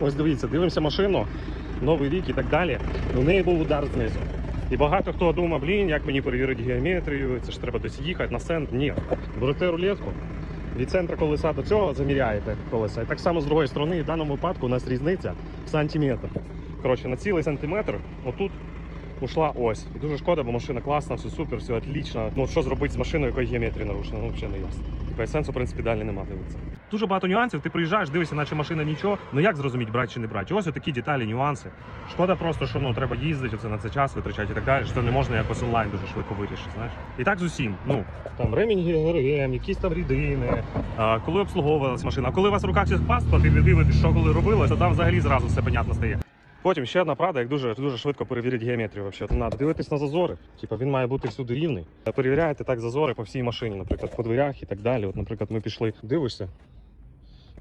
Ось дивіться, дивимося машину, новий рік і так далі. У неї був удар знизу. І багато хто думав, блін, як мені перевірити геометрію, це ж треба десь їхати на сент. Ні. Берете рулетку, від центру колеса до цього заміряєте колеса. І так само з другої сторони, в даному випадку у нас різниця в сантиметр. Коротше, на цілий сантиметр отут ушла ось. І дуже шкода, бо машина класна, все супер, все отлично. Ну що зробити з машиною, якої геометрія нарушена, ну взагалі не ясно. Типа сенсу, в принципі, далі нема дивитися. Дуже багато нюансів. Ти приїжджаєш, дивишся, наче машина нічого. Ну як зрозуміти, брати чи не брати? Ось такі деталі, нюанси. Шкода просто, що ну треба їздити, це на це час витрачати і так далі. Що не можна якось онлайн дуже швидко вирішити. Знаєш, і так з усім. Ну там ремінь ГРМ, якісь там рідини, а, коли обслуговувалась машина. Коли у вас в руках паспорт, і ви дивитесь, що коли робилось, то там взагалі зразу все понятно стає. Потім ще одна правда, як дуже дуже швидко перевірити геометрію. Вообще. Треба дивитись на зазори. Типа він має бути всюди рівний. Перевіряєте так зазори по всій машині, наприклад, по дверях і так далі. От, наприклад, ми пішли, дивишся.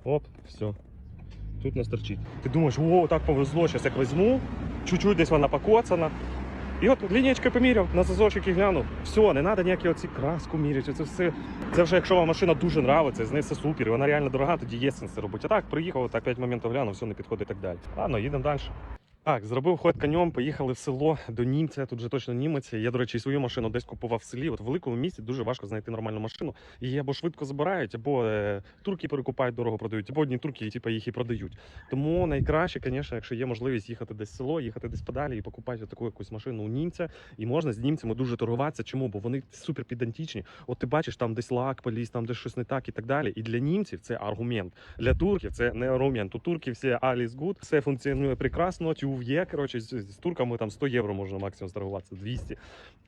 Оп, все. Тут нас торчить. Ти думаєш, о, так повезло, зараз як візьму, чуть-чуть десь вона покоцана. І от лінієчкою поміряв, на зазорчики глянув. Все, не треба ніякі оці краску міряти. Це все. Це вже якщо вам машина дуже нравиться, з нею все супер, і вона реально дорога, тоді є сенс це робити. А так, приїхав, так 5 моментів глянув, все не підходить і так далі. Ладно, їдемо далі. Так, зробив ход конем, поїхали в село до німця. Тут же точно німець. Я, до речі, свою машину десь купував в селі. От в великому місті дуже важко знайти нормальну машину. Її або швидко забирають, або е, турки перекупають, дорого продають, або одні турки, типу, їх і продають. Тому найкраще, звісно, якщо є можливість їхати десь в село, їхати десь подалі і покупати таку якусь машину у німця. І можна з німцями дуже торгуватися. Чому? Бо вони супер підантічні. От ти бачиш, там десь лак поліз, там десь щось не так і так далі. І для німців це аргумент. Для турків це не аргумент. У турків все аліс гуд, все функціонує прекрасно, тюв є. Коротше, з, турками там 100 євро можна максимум сторгуватися, 200.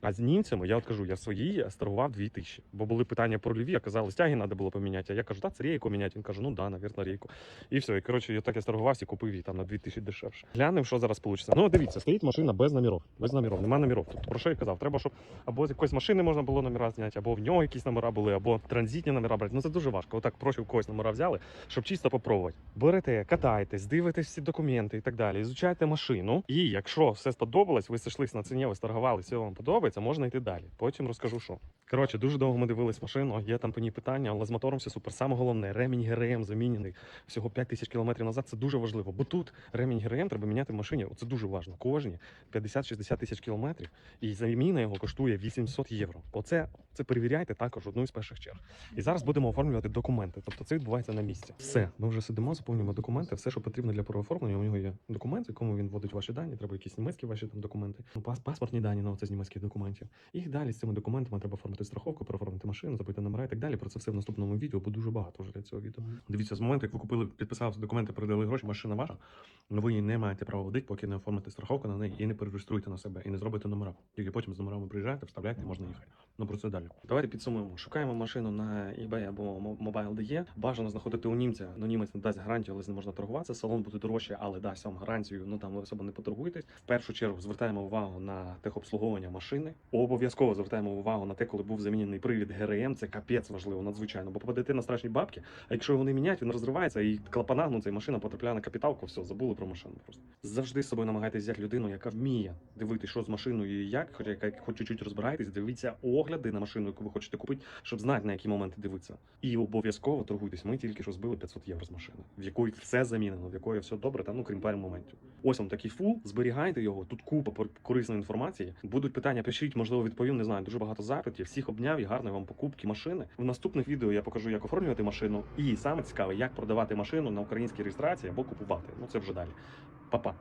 А з німцями, я от кажу, я свої сторгував 2000. Бо були питання про львів, я казали, стяги треба було поміняти. А я кажу, та це рейку міняти. Він каже, ну да, навірно, рейку. І все. І коротше, я так я сторгувався і купив її там на 2000 дешевше. Глянемо, що зараз вийде. Ну, дивіться, стоїть машина без номерів. Без номерів, нема номерів. Тобто про що я казав? Треба, щоб або з якоїсь машини можна було номера зняти, або в нього якісь номера були, або транзитні номера брати. Ну це дуже важко. Отак проще в когось номера взяли, щоб чисто попробувати. Берете, катаєтесь, дивитесь всі документи і так далі. Ізучайте машину. І якщо все сподобалось, ви сошлись на ціні, ви сторгували, все вам подобається, можна йти далі. Потім розкажу, що. Коротше, дуже довго ми дивились машину. Є там по ній питання, але з мотором все супер. Саме головне, ремінь ГРМ замінений всього 5 тисяч кілометрів назад. Це дуже важливо. Бо тут ремінь ГРМ треба міняти в машині. Це дуже важливо. Кожні 50-60 тисяч кілометрів. І заміна його коштує 800 євро. Оце це перевіряйте також одну із перших черг. І зараз будемо оформлювати документи. Тобто це відбувається на місці. Все, ми вже сидимо, заповнюємо документи. Все, що потрібно для переоформлення. У нього є документ, якому він вводить ваші дані. Треба якісь німецькі ваші там документи. Ну, пас, паспортні дані, ну це з німецьких документів. І далі з цими документами треба оформити страховку, переоформити машину, забити номера і так далі. Про це все в наступному відео, бо дуже багато вже для цього відео. Дивіться, з моменту, як ви купили, підписали документи, передали гроші, машина ваша. Ну ви її не маєте права водити, поки не оформите страховку на неї і не перереєструєте на себе, і не зробите номера. Тільки потім з номерами приїжджаєте, вставляєте, можна їхати. Ну про це далі. Давайте підсумуємо. Шукаємо машину на eBay або Mobile.de. Бажано знаходити у німця. Ну німець не дасть гарантію, але з ним можна торгуватися. Салон буде дорожче, але дасть вам гарантію. Ну там ви особо не поторгуєтесь. В першу чергу звертаємо увагу на техобслуговування машини. Обов'язково звертаємо увагу на те, коли був замінений привід ГРМ. Це капець важливо, надзвичайно. Бо попадете на страшні бабки. А якщо його не міняють, він розривається і клапана, ну ця машина потрапляє на капіталку. Все, забули про машину. Просто завжди з собою намагайтесь взяти людину, яка вміє дивитися, що з машиною і як, хоч яка хоч чуть-чуть розбираєтесь, дивіться огляди на машину, яку ви хочете купити, щоб знати на які моменти дивитися. І обов'язково торгуйтесь. Ми тільки що збили 500 євро з машини, в якої все замінено, в якої все добре, та ну крім пари моментів. Ось вам такий фул, зберігайте його. Тут купа корисної інформації. Будуть питання, пишіть, можливо, відповім. Не знаю, дуже багато запитів. Всіх обняв і гарної вам покупки машини. В наступних відео я покажу, як оформлювати машину. І саме цікаве, як продавати машину на українській реєстрації або купувати. Ну це вже далі. Па-па.